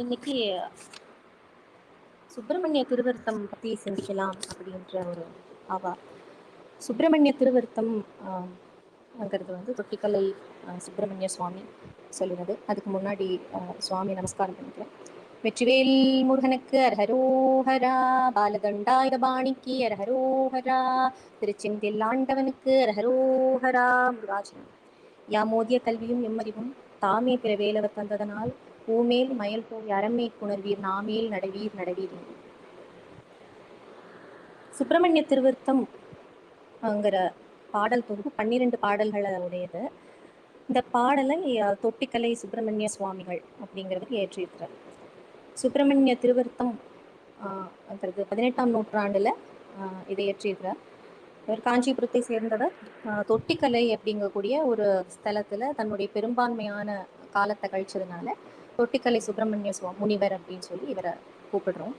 இன்னைக்கு சுப்பிரமணிய திருவருத்தம் பத்தி சிந்திக்கலாம் அப்படின்ற ஒரு ஆவா. சுப்பிரமணிய திருவருத்தம் ஆஹ், ங்கிறது வந்து தொட்டிக்கலை சுப்பிரமணிய சுவாமி சொல்லுவது அதுக்கு முன்னாடி சுவாமி நமஸ்காரம் பண்ணிக்கிறேன். வெற்றிவேல் முருகனுக்கு அரஹரோஹரா பாலதண்டாயுத பாணிக்கு அரஹரோஹரா திருச்செந்தில் ஆண்டவனுக்கு அரஹரோஹரா முருகாச்சலம் யாமோதிய கல்வியும் எம்மறிவும் தாமே பிற வேலவர் தந்ததனால் பூமேல் மயல் போய் அறமே புணர்வீர் நாமேல் நடவீர் நடவீர் சுப்பிரமணிய திருவிருத்தம் பாடல் தொகுப்பு பன்னிரண்டு பாடல்களை உடையது இந்த பாடலை தொட்டிக்கலை சுப்பிரமணிய சுவாமிகள் அப்படிங்கிறவர் ஏற்றியிருக்கிறார் சுப்பிரமணிய திருவிருத்தம் ஆஹ், பதினெட்டாம் நூற்றாண்டுல இதை ஏற்றியிருக்கிறார் இவர் காஞ்சிபுரத்தை சேர்ந்தவர். தொட்டிக்கலை அப்படிங்கக்கூடிய ஒரு ஸ்தலத்துல தன்னுடைய பெரும்பான்மையான காலத்தை கழிச்சதுனால தொட்டிக்கலை சுப்பிரமணிய சுவா முனிவர் அப்படின்னு சொல்லி இவரை கூப்பிடுறோம்.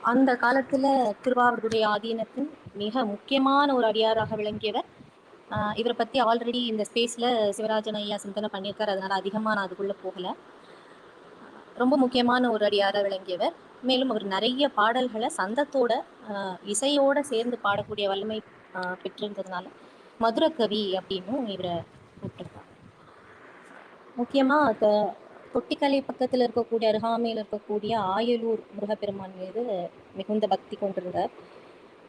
அந்த காலத்துல திருவாவூருடைய ஆதீனத்தின் மிக முக்கியமான ஒரு அடியாராக விளங்கியவர். இவரை பத்தி ஆல்ரெடி இந்த ஸ்பேஸ்ல சிவராஜன் ஐயா சிந்தனை பண்ணியிருக்காரு. அதனால அதிகமா நான் அதுக்குள்ள போகல. ரொம்ப முக்கியமான ஒரு அடியாராக விளங்கியவர். மேலும் அவர் நிறைய பாடல்களை சந்தத்தோட இசையோட சேர்ந்து பாடக்கூடிய வல்லமை பெற்றிருந்ததுனால மதுரகவி அப்படின்னும் இவரை கூப்பிட்டுருக்காங்க. முக்கியமாக த- தொட்டிக்கலை பக்கத்தில் இருக்கக்கூடிய அருகாமையில் இருக்கக்கூடிய ஆயலூர் முருகப்பெருமான் மீது மிகுந்த பக்தி கொண்டிருந்தார்.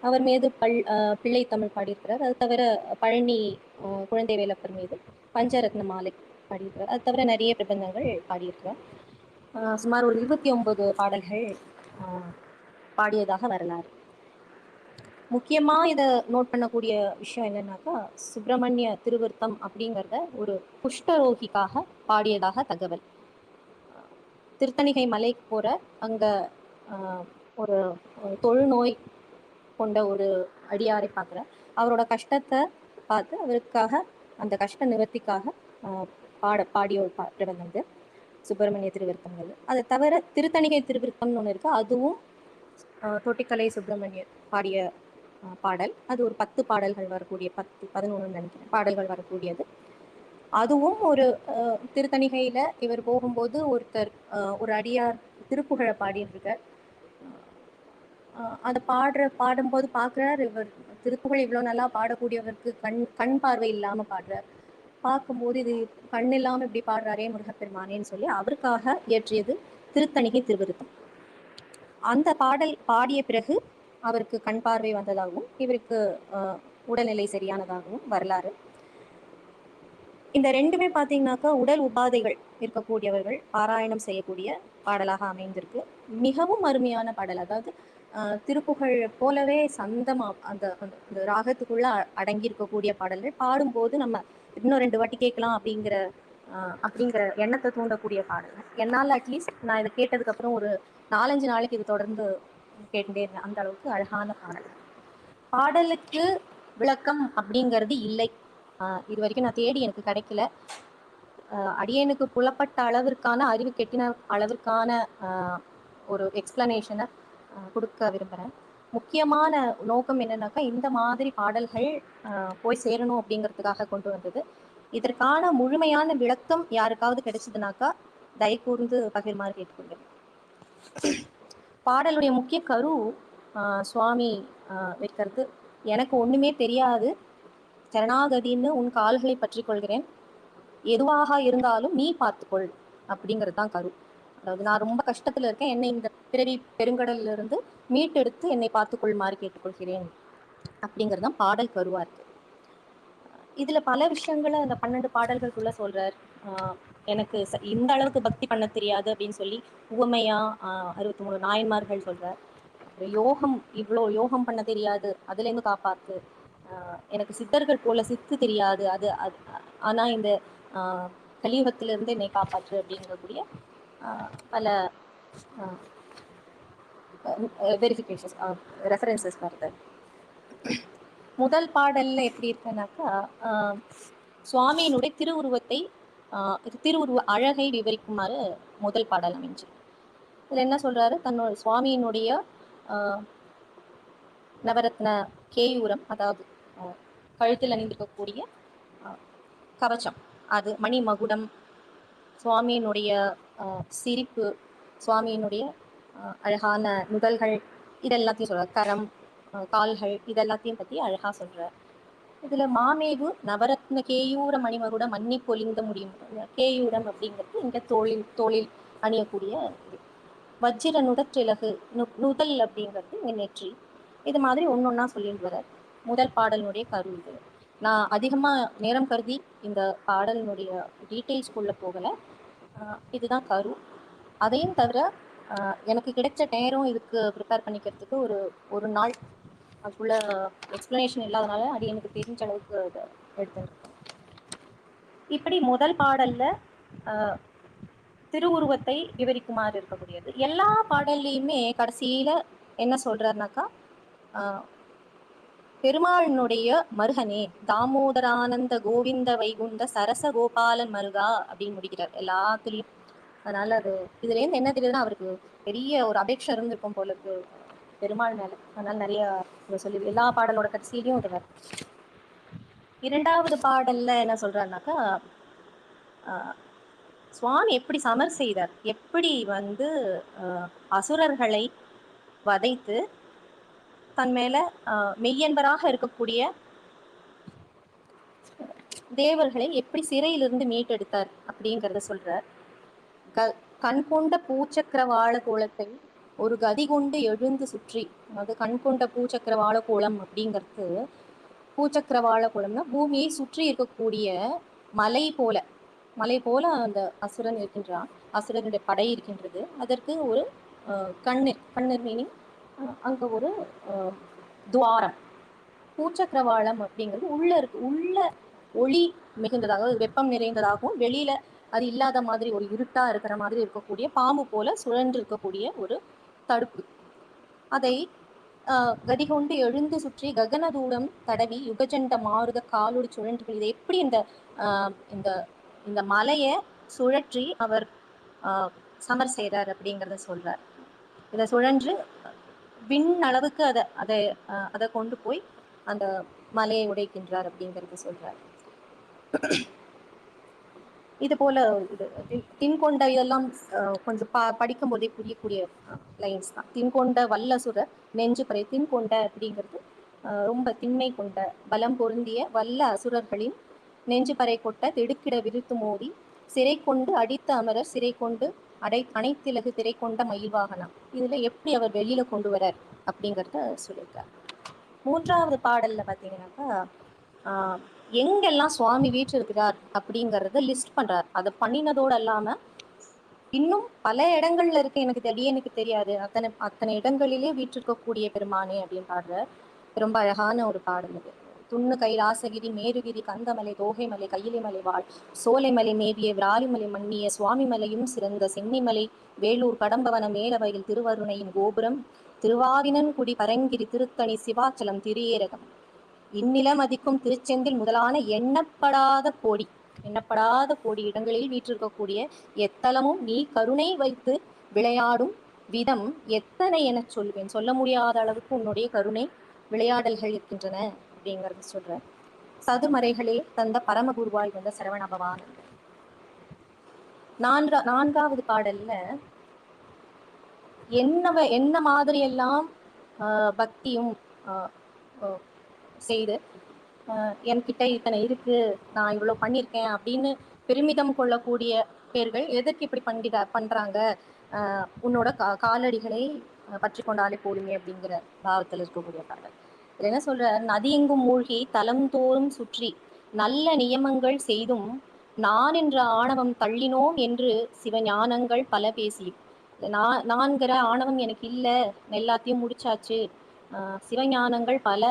அவர் மீது பல் பிள்ளை தமிழ் பாடியிருக்கிறார். அது தவிர பழனி குழந்தை வேலப்பர் மீது பஞ்சரத்ன மாலை பாடியிருக்கிறார். அது தவிர நிறைய பிரபந்தங்கள் பாடியிருக்கிறார். சுமார் ஒரு இருபத்தி ஒன்பது பாடல்கள் பாடியதாக வரலாறு. முக்கியமாக இதை நோட் பண்ணக்கூடிய விஷயம் என்னன்னாக்கா சுப்பிரமணிய திருவிருத்தம் அப்படிங்கிறத ஒரு குஷ்டரோகிக்காக பாடியதாக தகவல். திருத்தணிகை மலைக்கு போற அங்க ஒரு ஒரு தொழுநோய் கொண்ட ஒரு அடியாரை பார்க்குறேன் அவரோட கஷ்டத்தை பார்த்து அவருக்காக அந்த கஷ்ட நிவர்த்திக்காக பாட பாடிய ஒரு பிரபந்தம் இது சுப்பிரமணிய திருவிருத்தங்கள் அதை தவிர திருத்தணிகை திருவிருத்தம்னு ஒன்று இருக்கு. அதுவும் தொட்டிக்கலை சுப்பிரமணியர் பாடிய பாடல். அது ஒரு பத்து பாடல்கள் வரக்கூடிய பத்து பதினொன்று நினைக்கிறேன். பாடல்கள் வரக்கூடியது. அதுவும் ஒரு திருத்தணிகையில இவர் போகும்போது ஒருத்தர் ஒரு அடியார் திருப்புகழை பாடியிருக்கார். அதை பாடுற பாடும்போது பார்க்குறார் இவர் திருப்புகழ் இவ்வளோ நல்லா பாடக்கூடியவருக்கு கண் கண் பார்வை இல்லாமல் பாடுறார். பார்க்கும்போது இது கண் இல்லாமல் இப்படி பாடுறாரே முருகப்பெருமானேன்னு சொல்லி அவருக்காக இயற்றியது திருத்தணிகை திருவிருத்தம். அந்த பாடல் பாடிய பிறகு அவருக்கு கண் பார்வை வந்ததாகவும் இவருக்கு உடல்நிலை சரியானதாகவும் வரலாறு. இந்த ரெண்டுமே பார்த்தீங்கன்னாக்கா உடல் உபாதைகள் இருக்கக்கூடியவர்கள் பாராயணம் செய்யக்கூடிய பாடலாக அமைந்திருக்கு. மிகவும் அருமையான பாடல். அதாவது திருப்புகழ் போலவே சந்தமா அந்த அந்த- அந்த ராகத்துக்குள்ள அடங்கி இருக்கக்கூடிய பாடல்கள். பாடும்போது நம்ம இன்னும் ரெண்டு வாட்டி கேட்கலாம் அப்படிங்கிற ஆஹ், அப்படிங்கிற எண்ணத்தை தூண்டக்கூடிய பாடல்கள் என்னால் அட்லீஸ்ட் நான் இதை கேட்டதுக்கு அப்புறம் ஒரு நாலஞ்சு நாளைக்கு இது தொடர்ந்து கேட்டுட்டே இருந்தேன். அந்த அளவுக்கு அழகான பாடல். பாடலுக்கு விளக்கம் அப்படிங்கிறது இல்லை. இது வரைக்கும் நான் தேடி எனக்கு கிடைக்கல. அடியனுக்கு புலப்பட்ட அளவிற்கான அறிவு கெட்டின அளவிற்கான ஒரு எக்ஸ்பிளனேஷனை கொடுக்க விரும்புகிறேன் முக்கியமான நோக்கம் என்னன்னாக்கா இந்த மாதிரி பாடல்கள் போய் சேரணும் அப்படிங்கிறதுக்காக கொண்டு வந்தது. இதற்கான முழுமையான விளக்கம் யாருக்காவது கிடைச்சதுனாக்கா தயவு கூர்ந்து பகிர்மாறு கேட்டுக்கொள்கிறேன். பாடலுடைய முக்கிய கரு சுவாமி வைக்கிறது. எனக்கு ஒன்றுமே தெரியாது. சரணாகதின்னு உன் கால்களை பற்றி கொள்கிறேன். எதுவாக இருந்தாலும் நீ பார்த்துக்கொள் அப்படிங்கிறது தான் கரு. அதாவது நான் ரொம்ப கஷ்டத்துல இருக்கேன். என்னை இந்த பிறவி பெருங்கடல்ல இருந்து மீட்டெடுத்து என்னை பார்த்துக்கொள்ளுமாறு கேட்டுக்கொள்கிறேன் அப்படிங்கிறது தான் பாடல் கருவா இருக்கு. இதுல பல விஷயங்களை அந்த பன்னெண்டு பாடல்களுக்குள்ள சொல்றார். எனக்கு இந்த அளவுக்கு பக்தி பண்ண தெரியாது அப்படின்னு சொல்லி உவமையா அறுபத்தி மூணு நாயன்மார்கள் சொல்றார். அப்புறம் யோகம் இவ்வளோ யோகம் பண்ண தெரியாது அதுலேருந்து காப்பாத்து எனக்கு சித்தர்கள் போல சித்து தெரியாது. அது அது ஆனா இந்த கலியுகத்திலிருந்து என்னை காப்பாற்று அப்படிங்கக்கூடிய பல வெரிஃபிகேஷன்ஸ் ரெஃபரன்சஸ் வருது. முதல் பாடல்ல எப்படி இருக்குன்னாக்கா சுவாமியினுடைய திருவுருவத்தை திருவுருவ அழகை விவரிக்குமாறு முதல் பாடல் அமைஞ்சு. இதில் என்ன சொல்றாரு? தன்னோட சுவாமியினுடைய நவரத்ன கேயூரம் அதாவது கழுத்தில் அணிந்திருக்கக்கூடிய கவச்சம் அது மணி மகுடம் சுவாமியினுடைய சிரிப்பு சுவாமியினுடைய அழகான நுதல்கள் இதெல்லாத்தையும் சொல்ற கரம் கால்கள் இதெல்லாத்தையும் பத்தி அழகா சொல்ற. இதுல மாமேவு நவரத்ன கேயூர மணிமகுட மன்னி பொலிந்த முடியும். கேயூரம் அப்படிங்கிறது இங்க தோளில் தோளில் அணியக்கூடிய இது. வஜ்ர நுதற்றிலகு நு- நுதல் அப்படிங்கிறது இங்க நெற்றி. இது மாதிரி ஒன்னொன்னா சொல்லிட்டு வர்றாரு. முதல் பாடலினுடைய கரு இது. நான் அதிகமாக நேரம் கருதி இந்த பாடலினுடைய டீட்டெயில்ஸ்குள்ளே போகலை. இதுதான் கரு. அதையும் தவிர எனக்கு கிடைச்ச நேரம் இதுக்கு ப்ரிப்பேர் பண்ணிக்கிறதுக்கு ஒரு ஒரு நாள். அதுக்குள்ள எக்ஸ்பிளனேஷன் இல்லாதனால அது எனக்கு தெரிஞ்ச அளவுக்கு அதை எடுத்துருக்கேன். இப்படி முதல் பாடல்ல திருவுருவத்தை விவரிக்குமாறு இருக்கக்கூடியது. எல்லா பாடல்லையுமே கடைசியில என்ன சொல்றாருனாக்கா பெருமாளினுடைய மருகனே தாமோதரானந்த கோவிந்த வைகுந்த சரச கோபாலன் மருகா அப்படின்னு முடிக்கிறார் எல்லாத்துலயும். அதனால அது இதுல இருந்து என்ன தெரியுதுன்னா அவருக்கு பெரிய ஒரு அபேட்சை இருந்திருக்கும் போல இருக்கு பெருமாள் மேல. அதனால நிறைய சொல்லி எல்லா பாடலோட கடைசியிலையும் இது இரண்டாவது பாடல்ல என்ன சொல்றாருனாக்கா ஆஹ் சுவாமி எப்படி சமர் செய்தார் எப்படி வந்து அசுரர்களை வதைத்து தன் மேல மெய்யன்பராக இருக்கக்கூடிய தேவர்களை எப்படி சிறையிலிருந்து மீட்டெடுத்தார் அப்படிங்கறத சொல்றார். க கண் கொண்ட பூச்சக்கரவாள கோலத்தை ஒரு கதி கொண்டு எழுந்து சுற்றி அதாவது கண் கொண்ட பூச்சக்கரவாள கோலம் அப்படிங்கிறது பூச்சக்கரவாள கோலம்னா பூமியை சுற்றி இருக்கக்கூடிய மலை போல மலை போல அந்த அசுரன் இருக்கின்றான் அசுரனுடைய படை இருக்கின்றது. அதற்கு ஒரு கண்ணு கண்ணு மீனிங் அங்கே ஒரு துவாரம். பூச்சக்கரவாளம் அப்படிங்கிறது உள்ள இருக்கு. உள்ள ஒளி மிகுந்ததாக வெப்பம் நிறைந்ததாகவும் வெளியில அது இல்லாத மாதிரி ஒரு இருட்டா இருக்கிற மாதிரி இருக்கக்கூடிய பாம்பு போல சுழன்று இருக்கக்கூடிய ஒரு தடுப்பு. அதை கதிகொண்டு எழுந்து சுற்றி ககன தூரம் தடவி யுகஜண்ட மாறுத காலோடு சுழன்று இதை எப்படி இந்த இந்த இந்த மலையை சுழற்றி அவர் சமர் செய்கிறார் அப்படிங்கிறத சொல்றார். இதை சுழன்று விண் அளவுக்கு அதை அதை அதை கொண்டு போய் அந்த மலையை உடைக்கின்றார் அப்படிங்கிறத சொல்றார். இது போல இது தின்கொண்ட இதெல்லாம் கொஞ்சம் ப படிக்கும் போதே புரியக்கூடிய லைன்ஸ் தான். தின்கொண்ட வல்லசுர நெஞ்சு பறை தின்கொண்ட அப்படிங்கிறது ரொம்ப திண்மை கொண்ட பலம் பொருந்திய வல்ல அசுரர்களின் நெஞ்சு பறை கொட்ட திடுக்கிட விரித்து மோதி சிறை கொண்டு அடித்த அமரர் சிறை கொண்டு அடை அனைத்திலகு திரை கொண்ட மயில் வாகனம். இதுல எப்படி அவர் வெளியில கொண்டு வரார் அப்படிங்கறத சொல்லியிருக்கார். மூன்றாவது பாடல்ல பாத்தீங்கன்னாக்கா ஆஹ், எங்கெல்லாம் சுவாமி வீற்றிருக்கிறார் அப்படிங்கறத லிஸ்ட் பண்றார். அதை பண்ணினதோடு இல்லாமல் இன்னும் பல இடங்கள்ல இருக்கு. எனக்கு தெரிய எனக்கு தெரியாது. அத்தனை அத்தனை இடங்களிலே வீற்றிருக்கக்கூடிய பெருமானே அப்படின்னு பாடுற ரொம்ப அழகான ஒரு பாடல் இது துண்ணு கைலாசகிரி மேருகிரி கந்தமலை தோகைமலை கையிலிமலை வாழ். சோலைமலை மேவிய விராலிமலை மன்னிய சுவாமிமலையும் சிறந்த சென்னிமலை. வேலூர் கடம்பவன மேலவையில் திருவருணையின் கோபுரம். திருவாவினன்குடி பரங்கிரி திருத்தணி சிவாச்சலம் திரியேரகம். இந்நிலம் அதிக்கும் திருச்செந்தில் முதலான எண்ணப்படாத கோடி. எண்ணப்படாத கோடி இடங்களில் வீற்றிருக்கக்கூடிய எத்தலமும் நீ கருணை வைத்து விளையாடும் விதம் எத்தனை எனச் சொல்வேன். சொல்ல முடியாத அளவுக்கு உன்னுடைய கருணை விளையாடல்கள் இருக்கின்றன. அப்படிங்கறது சொல்ற சதுமறைகளே தந்த பரமகுருவாய் வந்த சரவண பவான். நான்கா நான்காவது பாடல்ல என்னவ என்ன மாதிரியெல்லாம் ஆஹ், பக்தியும் செய்து ஆஹ், என்கிட்ட இத்தனை இருக்கு நான் இவ்வளவு பண்ணியிருக்கேன் அப்படின்னு பெருமிதம் கொள்ளக்கூடிய பேர்கள் எதற்கு இப்படி பண்ணிட பண்றாங்க? உன்னோட கா காலடிகளை பற்றி கொண்டாலே போதுமே அப்படிங்கிற பாவத்தில் இருக்கக்கூடிய பாடல். என்ன சொல்ற நதியெங்கும் மூழ்கி தலம் தோறும் சுற்றி நல்ல நியமங்கள் செய்தும் நான் என்ற ஆணவம் தள்ளினோம் என்று சிவஞானங்கள் பல பேசி. நான் நான்கிற ஆணவம் எனக்கு இல்லை எல்லாத்தையும் முடிச்சாச்சு. சிவஞானங்கள் பல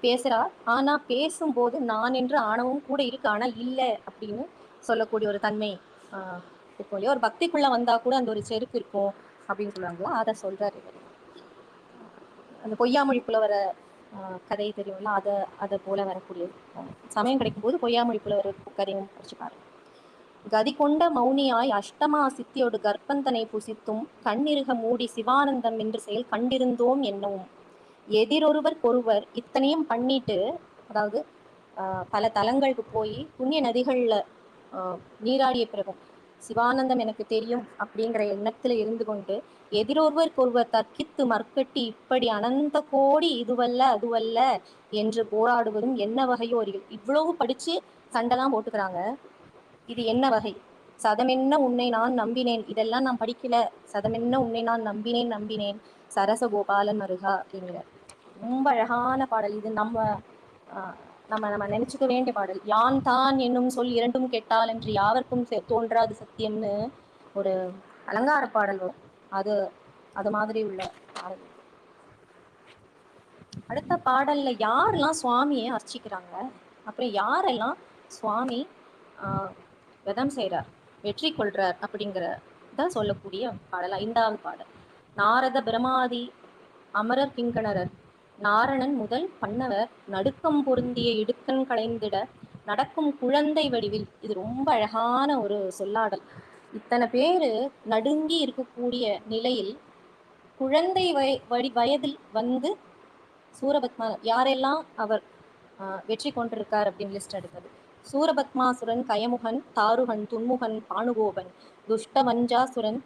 பேசுகிறார் ஆனால் ஆனா பேசும்போது நான் என்ற ஆணவம் கூட இருக்கு ஆனா இல்லை அப்படின்னு சொல்லக்கூடிய ஒரு தன்மை ஆஹ் இருக்கும் இல்லையா? ஒரு பக்திக்குள்ள வந்தா கூட அந்த ஒரு செருக்கு இருக்கும் அப்படின்னு சொல்லுவாங்களா? அதை சொல்றாரு இவர். அந்த பொய்யாமொழி புலவர கதை தெரியும்ல அதை அதை போல வரக்கூடியது சமயம் கிடைக்கும் போது பொய்யாமொழி புலவர் கதையும் படிச்சு பாருங்க கதி கொண்ட மௌனியாய் அஷ்டமா சித்தியோடு கர்ப்பந்தனை புசித்தும் கண்ணிருக மூடி சிவானந்தம் என்று செயல் கண்டிருந்தோம் என்னவும் எதிரொருவர் ஒருவர் இத்தனையும் பண்ணிட்டு அதாவது பல தலங்களுக்கு போய் புண்ணிய நதிகளில் நீராடிய பிறகும் சிவானந்தம் எனக்கு தெரியும் அப்படிங்கிற எண்ணத்துல இருந்து கொண்டு எதிரொருவருக்கொருவர் தர்க்கித்து மற்கட்டி இப்படி அனந்த கோடி இதுவல்ல அதுவல்ல என்று போராடுவதும் என்ன வகையோ இவ்வளவு படிச்சு சண்டெல்லாம் போட்டுக்கிறாங்க. இது என்ன வகை? சதமென்ன உன்னை நான் நம்பினேன்? இதெல்லாம் நான் படிக்கல. சதமென்ன உன்னை நான் நம்பினேன்? நம்பினேன். சரசகோபாலன் மருகா அப்படிங்கிற ரொம்ப அழகான பாடல். இது நம்ம நம்ம நம்ம நினைச்சுக்க வேண்டிய பாடல். யான் தான் என்னும் சொல் இரண்டும் கெட்டால் என்று யாவருக்கும் செ- தோன்றாது சத்தியம்னு ஒரு அலங்கார பாடல் வரும். அது அது மாதிரி உள்ள பாடல். அடுத்த பாடல்ல யாரெல்லாம் சுவாமியை அர்ச்சிக்கிறாங்க? அப்புறம் யாரெல்லாம் சுவாமி ஆஹ், விதம் செய்கிறார் வெற்றி கொள்றார் அப்படிங்கிறத சொல்லக்கூடிய பாடலா ஐந்தாவது பாடல். நாரத பிரமாதி அமரர் கிங்கணரர் நாரணன் முதல் பண்ணவர் நடுக்கம் பொருந்திய இடுக்கண் களைந்திட நடக்கும் குழந்தை வடிவில். இது ரொம்ப அழகான ஒரு சொல்லாடல். இத்தனை பேரு நடுங்கி இருக்கக்கூடிய நிலையில் குழந்தை வய வடி வயதில் வந்து சூரபத்மா யாரெல்லாம் அவர் வெற்றி கொண்டிருக்கார் அப்படின்னு லிஸ்ட் எடுத்தது. சூரபத்மாசுரன் கயமுகன் தாருகன் துன்முகன் பானுகோபன் துஷ்டவஞ்சாசுரன்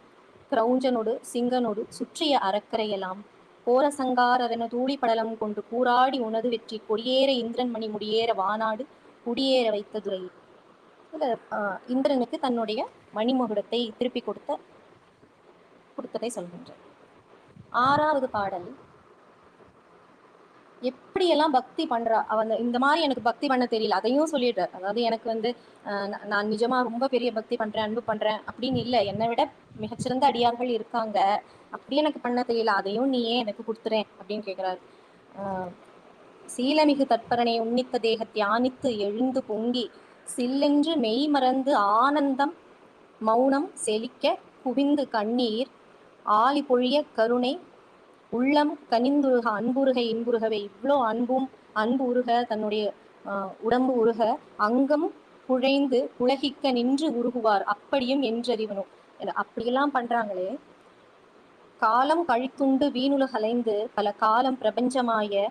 கிரௌஞ்சனோடு சிங்கனொடு சுற்றிய அறக்கரையெல்லாம் கோரசங்காரரென தூளி படலம் கொண்டு கூராடி உனது வெற்றி கொடியேற இந்திரன் மணி முடியேற வானாடு குடியேற வைத்த துறை இந்திரனுக்கு தன்னுடைய மணிமுகுடத்தை திருப்பி கொடுத்த கொடுத்ததை சொல்கின்றார். ஆறாவது பாடல். எப்படியெல்லாம் பக்தி பண்றா? அவன் இந்த மாதிரி எனக்கு பக்தி பண்ண தெரியல. அதையும் சொல்லிடுறார் அதாவது எனக்கு வந்து நான் நிஜமா ரொம்ப பெரிய பக்தி பண்றேன் அன்பு பண்றேன் அப்படின்னு இல்லை. என்னை விட மிகச்சிறந்த அடியார்கள் இருக்காங்க. அப்படி எனக்கு பண்ண தெரியல. அதையும் நீ ஏன் எனக்கு கொடுத்துறேன் அப்படின்னு கேட்கிறார் சீலமிகு தற்பரனை உன்னித்த தேக தியானித்து எழுந்து பொங்கி சில்லென்று மெய் மறந்து ஆனந்தம் மௌனம் செழிக்க குவிந்து கண்ணீர் ஆலி பொழிய கருணை உள்ளம் கனிந்துருக அன்புருக இன்புருகவே. இவ்வளோ அன்பும் அன்பு உருக தன்னுடைய உடம்பு உருக அங்கம் குழைந்து உலகிக்க நின்று உருகுவார். அப்படியும் என்றறிவனும். அப்படியெல்லாம் பண்றாங்களே. காலம் கழித்துண்டு வீணுலகலைந்து பல காலம் பிரபஞ்சமாய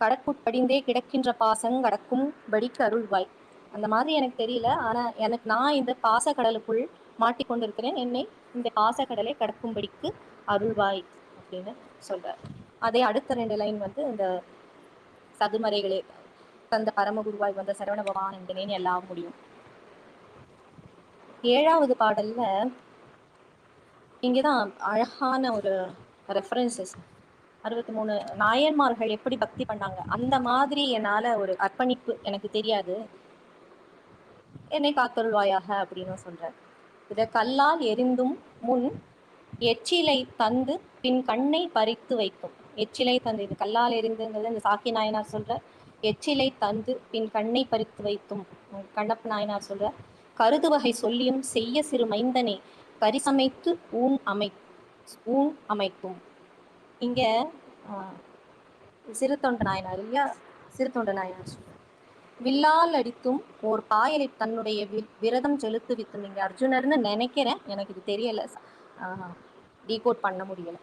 கடற்குட்படிந்தே கிடக்கின்ற பாசங் கடக்கும் படிக்கு அருள்வாய். அந்த மாதிரி எனக்கு தெரியல. ஆனா எனக்கு நான் இந்த பாசக்கடலுக்குள் மாட்டிக்கொண்டிருக்கிறேன். என்னை இந்த பாசக்கடலை கடக்கும்படிக்கு அருள்வாய். அப்படின்னு சொல்றார். அதே அடுத்த ரெண்டு லைன் வந்து இந்த சதுமறைகளே தந்த பரமகுருவாய் வந்த சரவண பகவான் என்கிறேன் எல்லாம் முடியும். ஏழாவது பாடல்ல இங்கதான் அழகான ஒரு ரெஃபரன்சஸ் அறுபத்தி மூணு நாயன்மார்கள் எப்படி பக்தி பண்ணாங்க? அந்த மாதிரி என்னால ஒரு அர்ப்பணிப்பு எனக்கு தெரியாது. என்னை காத்தருள்வாயாக அப்படின்னு சொல்றேன் இதை கல்லால் எரிந்தும் முன் எச்சிலை தந்து பின் கண்ணை பறித்து வைக்கும். எச்சிலை தந்து இது கல்லால் எரிந்துங்கிறது இந்த சாக்கி நாயனார் சொல்ற. எச்சிலை தந்து பின் கண்ணை பறித்து வைத்தும் கண்ணப்ப நாயனார் சொல்ற. கருது வகை சொல்லியும் செய்ய சிறு மைந்தனை கரிசமைத்து ஊன் அமை ஊன் அமைத்தும் இங்க ஆஹ், சிறுத்தொண்ட நாயனார் இல்லையா? சிறுத்தொண்ட நாயனார் வில்லால் அடித்தும் ஓர் பாயலை தன்னுடைய வி- விரதம் செலுத்துவித்தும் இங்க அர்ஜுனர்னு நினைக்கிறேன் எனக்கு இது தெரியல. டீகோட் பண்ண முடியல.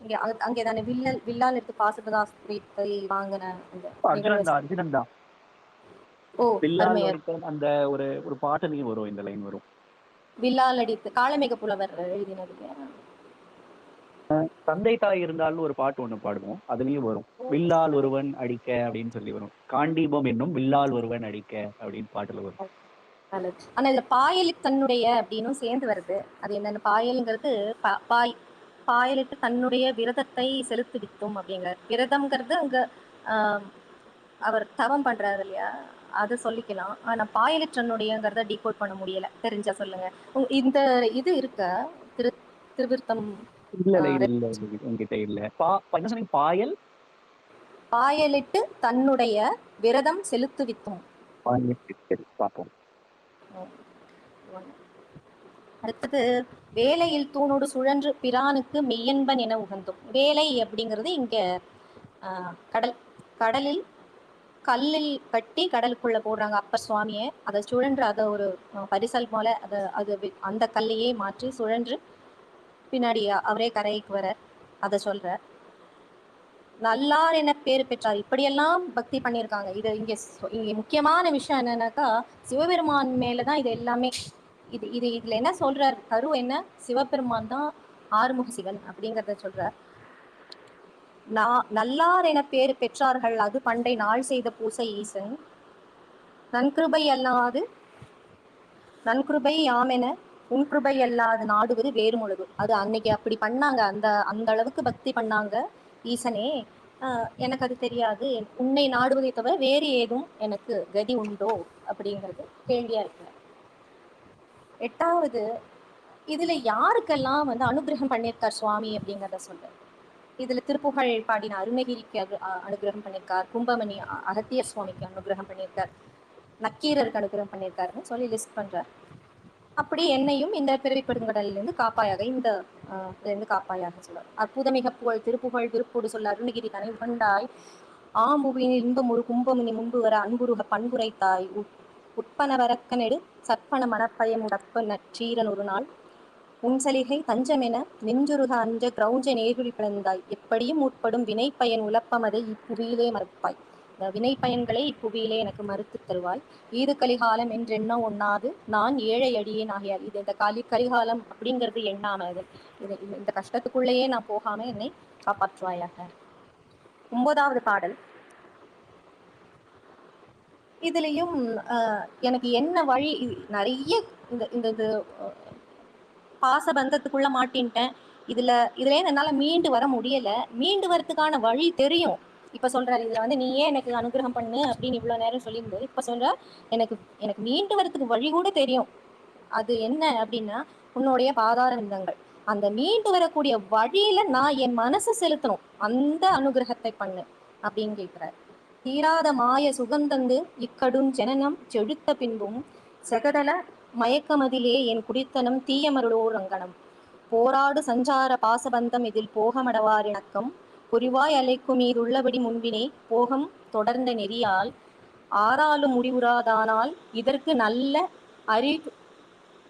இங்க அங்க- தானே வில்லல் வில்லால் எடுத்து பாசுபதாஸ்திரத்தை வாங்கின அந்த ஓ அந்த ஒரு ஒரு பாட்டுலயும் வரும் இந்த லைன் வரும். வில்லால் அடித்து காளமேக புலவர் எழுதினது? தந்தை தாய் இருந்தாலும் ஒரு பாட்டு ஒண்ணு பாடுவோம் அதுலயும் வரும். வில்லால் ஒருவன் அடிக்க அப்படின்னு சொல்லி வரும். காண்டீபம் என்னும் வில்லால் ஒருவன் அடிக்க அப்படின்னு பாட்டுல வரும். நல்லது. ஆனா இதுல பாயலி தன்னுடைய அப்படின்னும் சேர்ந்து வருது. அது என்னென்ன? பாயல்ங்கிறது பாய் பாயலிட்டு தன்னுடைய விரதத்தை செலுத்துவித்தும் அப்படிங்கிற. விரதம்ங்கிறது அங்க அவர் தவம் பண்றாரு இல்லையா? அதை சொல்லிக்கலாம். ஆனா பாயலிற்றனுடையங்கிறத டீகோட் பண்ண முடியல. தெரிஞ்சா சொல்லுங்க. இந்த இது இருக்க திரு திருவிருத்தம் இல்ல இல்ல இல்ல இல்ல இல்ல, என்ன சொன்னீங்க? பாயல்? பாயலிட்டு தன்னுடைய விரதம் செலுத்துவித்தும் பார்ப்போம் அடுத்தது வேலையில் தூணோடு சுழன்று பிரானுக்கு மெய்யன்பன் என உகந்தும். வேலை அப்படிங்கிறது இங்க கடல் கடலில் கல்லில் கட்டி கடலுக்குள்ள போடுறாங்க அப்பர் சுவாமியை. அதை சுழன்று அதை ஒரு பரிசல் போல அதை அது அந்த கல்லையே மாற்றி சுழன்று பின்னாடி அவரே கரைக்கு வர அதை சொல்ற நல்லார் என பேர் பெற்றார். இப்படியெல்லாம் பக்தி பண்ணியிருக்காங்க. இது இங்கே இங்கே இங்க முக்கியமான விஷயம் என்னன்னாக்கா சிவபெருமான் மேலதான் இது எல்லாமே இது இது இதுல என்ன சொல்றார்? கரு என்ன? சிவபெருமான் தான் ஆறுமுகசிவன் அப்படிங்கிறத அப்படிங்கறத சொல்றார். நான் நல்லார் என பேர் பெற்றார்கள் அது பண்டை நாள் செய்த பூசை ஈசன். நன்கிருபை அல்லாது நன்கிருபை யாமென உன் கிருபை அல்லாது நாடுவது வேறு முழுது. அது அன்னைக்கு அப்படி பண்ணாங்க. அந்த அந்த அளவுக்கு பக்தி பண்ணாங்க ஈசனே. ஆஹ் எனக்கு அது தெரியாது. உன்னை நாடுவதை தவிர வேறு ஏதும் எனக்கு கதி உண்டோ? அப்படிங்கிறது கேள்வியா இருக்கு. எட்டாவது இதுல யாருக்கெல்லாம் வந்து அனுகிரகம் பண்ணியிருக்கார் சுவாமி அப்படிங்கிறத சொல்ற இதுல திருப்புகழ் பாடின அருணகிரிக்கு அனுகிரகம் பண்ணியிருக்கார் கும்பமணி அகத்திய அகத்தியர் சுவாமிக்கு அனுகிரகம் பண்ணியிருக்கார் நக்கீரருக்கு அனுகிரகம் பண்ணியிருக்காருன்னு சொல்லி லிஸ்ட் பண்றார். அப்படி என்னையும் இந்த பிறவி பெருங்கடலில் காப்பாயாக இந்த இருந்து காப்பாயாக சொல்றார். அற்புதமிக புகழ் திருப்புகழ் விருப்போடு சொல்ல அருணகிரி தனை உகண்டாய் ஆம்புவின் இன்பம் ஒரு கும்பமணி முன்பு வர அன்புருக பண்புரைத்தாய். உட்பனவரக்கனெடு சற்பன மனப்பயம் உடப்ப நற்றீரன் ஒரு நாள் உன்சலிகை தஞ்சமென நெஞ்சுருக அஞ்ச கிரௌஞ்ச நேர்குழி பிளந்தாய். எப்படியும் உட்படும் வினை பயன் உழப்பமதை இப்புவியிலே மறுப்பாய். இந்த வினை பயன்களை இப்புவியிலே எனக்கு மறுத்து தருவாய். ஈது கலிகாலம் என்றெண்ண ஒண்ணாது நான் ஏழை அடியேன் ஆகியார் இது இந்த கலி கலிகாலம் அப்படிங்கிறது எண்ணானது இது இந்த- இந்த கஷ்டத்துக்குள்ளேயே நான் போகாம என்னை காப்பாற்றுவாயாக. ஒன்பதாவது பாடல். இதுலயும் எனக்கு என்ன வழி நிறைய இந்த இந்த இது பாசபந்தத்துக்குள்ள மாட்டின்ட்டேன். இதுல இதுல என்னால மீண்டு வர முடியல. மீண்டு வரத்துக்கான வழி தெரியும். இப்ப சொல்றாரு இதுல வந்து நீ ஏன் எனக்கு அனுகிரகம் பண்ணு அப்படின்னு இவ்வளவு நேரம் சொல்லியிருந்தது இப்ப சொல்ற எனக்கு எனக்கு மீண்டு வரத்துக்கு வழி கூட தெரியும். அது என்ன அப்படின்னா உன்னுடைய பாதாரந்தங்கள். அந்த மீண்டு வரக்கூடிய வழியில நான் என் மனசை செலுத்தணும். அந்த அனுகிரகத்தை பண்ணு அப்படின்னு கேட்கிறாரு தீராத மாய சுகந்தந்து இக்கடும் ஜனனம் செழுத்த பின்பும் செகதல மயக்கமதிலே என் குடித்தனம் தீயமருளோர் அங்கனம். போராடு சஞ்சார பாசபந்தம் இதில் போகமடவார் இணக்கம். புரிவாய் அலைக்கும் மீதுள்ளபடி முன்பினே போகம் தொடர்ந்த நெறியால். ஆறாலும் முடிவுறாதானால் இதற்கு நல்ல அறிவு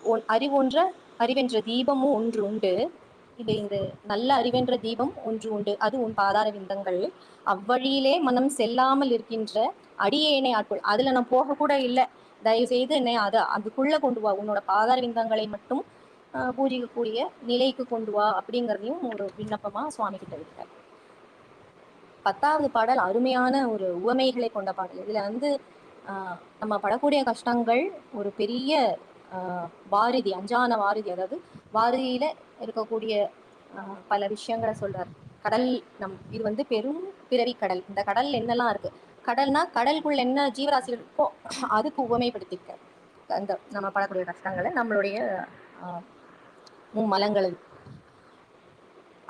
ஒன்- அறிவொன்ற அறிவென்ற தீபமும் ஒன்று உண்டு. இது இந்த நல்ல அறிவென்ற தீபம் ஒன்று உண்டு. அது உன் பாதார விந்தங்கள். அவ்வழியிலே மனம் செல்லாமல் இருக்கின்ற அடியேனை ஆட்கொள். அதுல நான் போக கூட இல்லை. தயவு செய்து என்னை அதை அதுக்குள்ள கொண்டு வா. உன்னோட பாதார விந்தங்களை மட்டும் பூஜிக்கக்கூடிய நிலைக்கு கொண்டு வா அப்படிங்கிறதையும் ஒரு விண்ணப்பமா சுவாமி கிட்ட வைக்கிறார் பத்தாவது பாடல் அருமையான ஒரு உவமைகளை கொண்ட பாடல். இதுல வந்து நம்ம படக்கூடிய கஷ்டங்கள் ஒரு பெரிய ஆஹ், வாரிதி அஞ்சான வாரிதி அதாவது வாரிதியில இருக்கக்கூடிய பல விஷயங்களை சொல்றாரு. கடல் நம் இது வந்து பெரும் பிறவி கடல். இந்த கடல் என்னெல்லாம் இருக்கு? கடல்னா கடலுக்குள்ள என்ன ஜீவராசிகள் இருக்கோ அதுக்கு உவமைப்படுத்திக்க அந்த நம்ம படக்கூடிய கஷ்டங்களை நம்மளுடைய மலங்கள்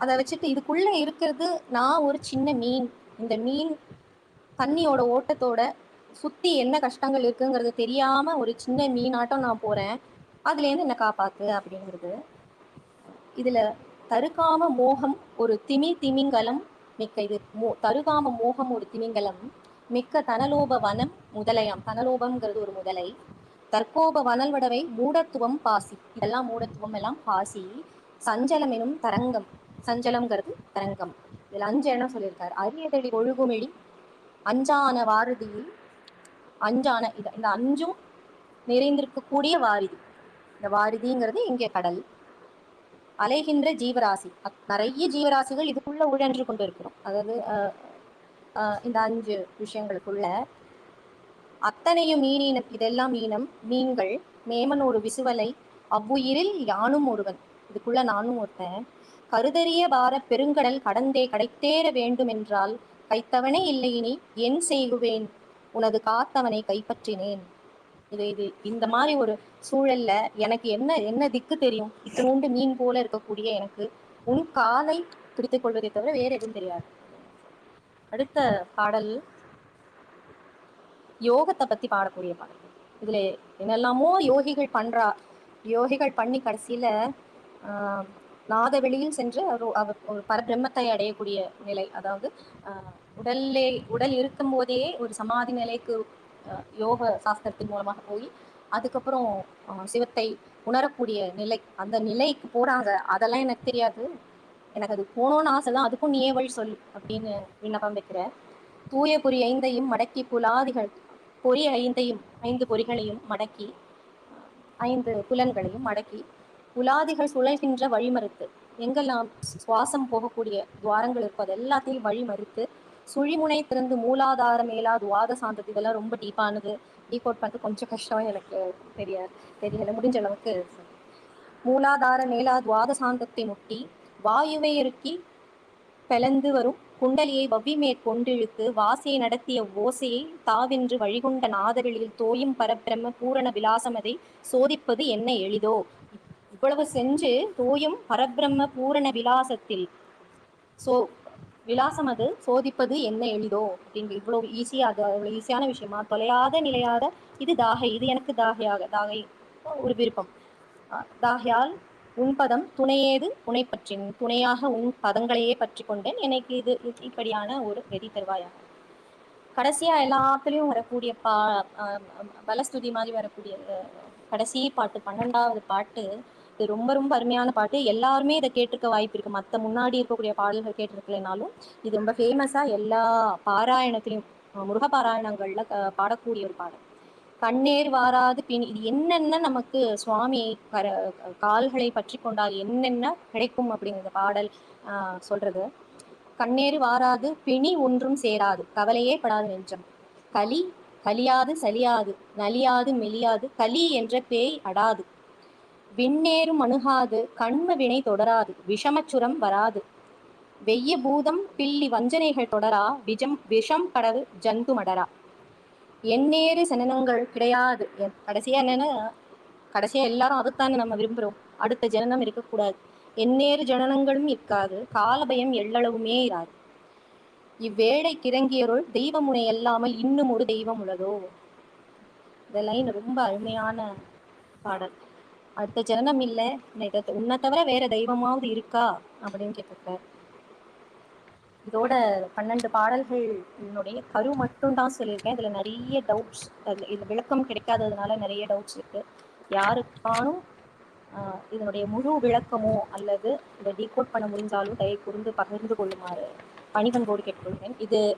அதை வச்சுட்டு இதுக்குள்ள இருக்கிறது நான் ஒரு சின்ன மீன். இந்த மீன் தண்ணியோட ஓட்டத்தோட சுத்தி என்ன கஷ்டங்கள் இருக்குங்கிறது தெரியாம ஒரு சின்ன மீனாட்டம் நான் போறேன். அதுலேருந்து என்ன காப்பாத்து அப்படிங்கிறது. இதுல தருகாம மோகம் ஒரு திமி திமிங்கலம் மிக்க இது. மோ தருகாம மோகம் ஒரு திமிங்கலம் மிக்க தனலோப வனம் முதலையாம். தனலோபம்ங்கிறது ஒரு முதலை. தற்கோப வனல்வடவை மூடத்துவம் பாசி. இதெல்லாம் மூடத்துவம் எல்லாம் பாசி. சஞ்சலம் எனும் தரங்கம். சஞ்சலம்ங்கிறது தரங்கம். இதுல அஞ்சு இடம் சொல்லியிருக்காரு. அரியதழி ஒழுகுமெழி அஞ்சான வாரதியில் அஞ்சான இது இந்த அஞ்சும் நிறைந்திருக்கக்கூடிய வாரிதி. இந்த வாரிதிங்கிறது இங்கே கடல். அலைகின்ற ஜீவராசி. நிறைய ஜீவராசிகள் இதுக்குள்ள உழன்று கொண்டு இருக்கிறோம் அதாவது இந்த அஞ்சு விஷயங்களுக்குள்ள அத்தனையும் மீனினம் இதெல்லாம் மீனம். நீங்கள் மேமன் ஒரு விசுவலை அவ்வுயிரில் யானும் ஒருவன். இதுக்குள்ள நானும் ஒருத்தன். கருதறிய பார பெருங்கடல் கடந்தே கடைத்தேற வேண்டும் என்றால் கைத்தவனே இல்லை இனி என் செய்குவேன். உனது காத்தவனை கைப்பற்றினேன். இது இது இந்த மாதிரி ஒரு சூழல்ல எனக்கு என்ன என்ன திக்கு தெரியும்? இத்தினோண்டு மீன் போல இருக்கக்கூடிய எனக்கு உன் காலை பிடித்துக் கொள்வதை தவிர வேற எதுவும் தெரியாது. அடுத்த பாடல். யோகத்தை பத்தி பாடக்கூடிய பாடல். இதுல என்னெல்லாமோ யோகிகள் பண்றா யோகிகள் பண்ணி கடைசியில ஆஹ், நாத வெளியில் சென்று அவர் அவர் ஒரு பரபிரம்மத்தை அடையக்கூடிய நிலை. அதாவது உடல்லே உடல் இருக்கும் போதே ஒரு சமாதி நிலைக்கு யோக சாஸ்திரத்தின் மூலமாக போய் அதுக்கப்புறம் சிவத்தை உணரக்கூடிய நிலை அந்த நிலைக்கு போறாங்க அதெல்லாம் எனக்கு தெரியாது. எனக்கு அது போகணும்னு ஆசை தான். அதுக்கும் நீயே வழி சொல் அப்படின்னு விண்ணப்பம் வைக்கிற தூய பொறி ஐந்தையும் மடக்கி புலாதிகள் பொறி ஐந்தையும் ஐந்து பொறிகளையும் மடக்கி ஐந்து புலன்களையும் மடக்கி புலாதிகள் சுழல்கின்ற வழிமறுத்து எங்கெல்லாம் சுவாசம் போகக்கூடிய துவாரங்கள் இருக்கோ அது எல்லாத்தையும் வழிமறுத்து சுழிமுனை திறந்து மூலாதார மேலா துவாத சாந்தத்து இதெல்லாம் ரொம்ப டீப்பானது டீகோட் பண்ணுறது கொஞ்சம் கஷ்டம் எனக்கு தெரிய தெரியல. முடிஞ்ச அளவுக்கு மூலாதார மேலா துவாத சாந்தத்தை முட்டி வாயுவை இறுக்கி பிளந்து வரும் குண்டலியை வவ்வி மேற்கொண்டிழுத்து வாசியை நடத்திய ஓசையை தாவென்று வழிகொண்ட நாதரில் தோயும் பரபிரம பூரண விலாசமதை சோதிப்பது என்ன எளிதோ? இவ்வளவு செஞ்சு தோயும் பரபிரம்ம பூரண விலாசத்தில் சோ விலாசம் அது சோதிப்பது என்ன எளிதோ? அப்படிங்கிற இவ்வளவு ஈஸியா அது அவ்வளவு ஈஸியான விஷயமா? தொலையாத நிலையாத இது தாகை இது எனக்கு தாகையாக தாகை ஒரு விருப்பம். தாகையால் உன் பதம் துணையேது உனை பற்றின் துணையாக உன் பதங்களையே பற்றி கொண்டேன். எனக்கு இது இப்படியான ஒரு வெறி தருவாயாக. கடைசியா எல்லாத்துலயும் வரக்கூடிய பா பலஸ்துதி மாதிரி வரக்கூடிய கடைசி பாட்டு பன்னெண்டாவது பாட்டு இது ரொம்ப ரொம்ப அருமையான பாட்டு. எல்லாருமே இதை கேட்டிருக்க வாய்ப்பு இருக்கு. மற்ற முன்னாடி இருக்கக்கூடிய பாடல்கள் கேட்டிருக்கலைனாலும் இது ரொம்ப ஃபேமஸா எல்லா பாராயணத்திலையும் முருக பாராயணங்கள்ல பாடக்கூடிய ஒரு பாடல். கண்ணேர் வாராது பின் இது என்னென்ன நமக்கு சுவாமி கர கால்களை பற்றி கொண்டால் என்னென்ன கிடைக்கும் அப்படிங்கிற பாடல் சொல்றது. கண்ணேறு வாராது பிணி ஒன்றும் சேராது. கவலையே படாது நெஞ்சம். கலி கலியாது சலியாது. நலியாது மெலியாது. கலி என்ற பேய் அடாது. விண்ணேறும் அணுகாது கண்ம வினை தொடராது விஷமச்சுரம் வராது. வெய்ய பூதம் பில்லி வஞ்சனைகள் தொடரா விஜம் விஷம் கடவு ஜந்து மடரா. எண்ணேறு சனனங்கள் கிடையாது. கடைசியா என்னன்னா கடைசியா எல்லாரும் அதைத்தானே நம்ம விரும்புறோம். அடுத்த ஜனனம் இருக்கக்கூடாது. எந்நேறு ஜனனங்களும் இருக்காது. காலபயம் எள்ளளவுமே இராது. இவ்வேளை கிறங்கியருள் தெய்வமுனை அல்லாமல் இன்னும் ஒரு தெய்வம் உள்ளதோ இந்த லைன் ரொம்ப அருமையான பாடல். அடுத்த ஜனனம் இல்லை. உன்னை தவிர வேற தெய்வமாவது இருக்கா? அப்படின்னு கேட்டிருக்காரு. இதோட பன்னெண்டு பாடல்கள் என்னுடைய கரு மட்டும் தான் சொல்லியிருக்கேன். இதுல நிறைய டவுட்ஸ் இது விளக்கம் கிடைக்காததுனால நிறைய டவுட்ஸ் இருக்கு. யாருக்கானும் ஆஹ் இதனுடைய முழு விளக்கமோ அல்லது இதை டீகோட் பண்ண முடிஞ்சாலும் தயவு கூர்ந்து பகிர்ந்து கொள்ளுமாறு பணிகன்போடு கேட்டுக்கொள்கிறேன். இது